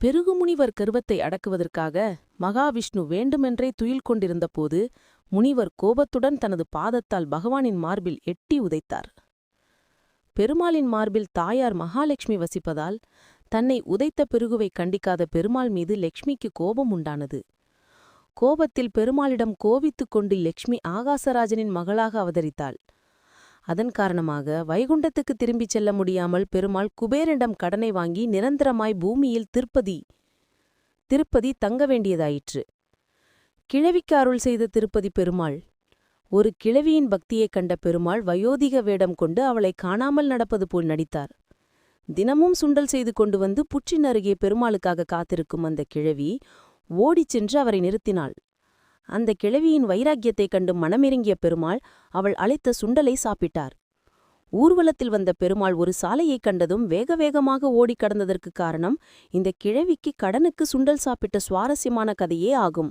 பெருகுமுனிவர் கருவத்தை அடக்குவதற்காக மகாவிஷ்ணு வேண்டுமென்றே துயில் கொண்டிருந்தபோது முனிவர் கோபத்துடன் தனது பாதத்தால் பகவானின் மார்பில் எட்டி உதைத்தார். பெருமாளின் மார்பில் தாயார் மகாலட்சுமி வசிப்பதால் தன்னை உதைத்த பெருகுவை கண்டிக்காத பெருமாள் மீது லக்ஷ்மிக்கு கோபம் உண்டானது. கோபத்தில் பெருமாளிடம் கோவித்துக் கொண்டு லக்ஷ்மி ஆகாசராஜனின் மகளாக அவதரித்தாள். அதன் காரணமாக வைகுண்டத்துக்கு திரும்பிச் செல்ல முடியாமல் பெருமாள் குபேரனிடம் கடனை வாங்கி நிரந்தரமாய் பூமியில் திருப்பதி திருப்பதி தங்க வேண்டியதாயிற்று. கிழவிக்கு அருள் செய்த திருப்பதி பெருமாள் ஒரு கிழவியின் பக்தியைக் கண்ட பெருமாள் வயோதிக வேடம் கொண்டு அவளை காணாமல் நடப்பது போல் நடித்தார். தினமும் சுண்டல் செய்து கொண்டு வந்து புற்றின் அருகே பெருமாளுக்காக காத்திருக்கும் அந்த கிழவி ஓடிச் சென்று அவரை நிறுத்தினாள். அந்த கிழவியின் வைராக்கியத்தைக் கண்டு மனமிறங்கிய பெருமாள் அவள் அழைத்த சுண்டலை சாப்பிட்டார். ஊர்வலத்தில் வந்த பெருமாள் ஒரு சாலையைக் கண்டதும் வேக வேகமாக ஓடிக் கடந்ததற்கு காரணம் இந்த கிழவிக்கு கடனுக்கு சுண்டல் சாப்பிட்ட சுவாரஸ்யமான கதையே ஆகும்.